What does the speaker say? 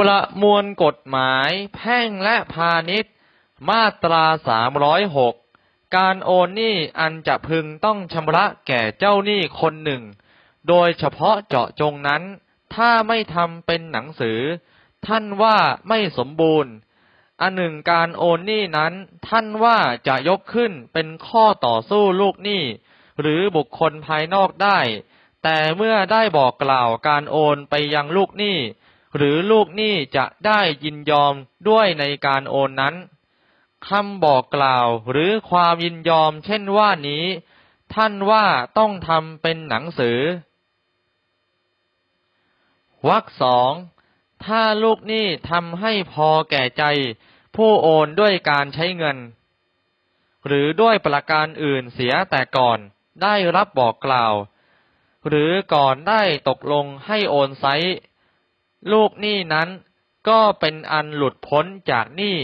ประมวลกฎหมาย แพ่งและพาณิชย์ มาตรา 306 การโอนหนี้อันจะพึงต้องชำระแก่เจ้าหนี้คนหนึ่ง โดยเฉพาะเจาะจงนั้น ถ้าไม่ทำเป็นหนังสือ ท่านว่าไม่สมบูรณ์ อันหนึ่งการโอนหนี้นั้น ท่านว่าจะยกขึ้นเป็นข้อต่อสู้ลูกหนี้ หรือบุคคลภายนอกได้ แต่เมื่อได้บอกกล่าวการโอนไปยังลูกหนี้ หรือลูกหนี้จะได้ยินยอมด้วยในการโอนนั้นคำบอกกล่าวหรือความยินยอมเช่นว่านี้ ท่านว่าต้องทำเป็นหนังสือวรรคสองถ้าลูกหนี้ทำให้พอแก่ใจ ผู้โอนด้วยการใช้เงิน หรือด้วยประการอื่นเสียแต่ก่อนได้รับบอกกล่าว หรือก่อนได้ตกลงให้โอนไซ ลูกหนี้นั้นก็เป็นอันหลุดพ้นจากหนี้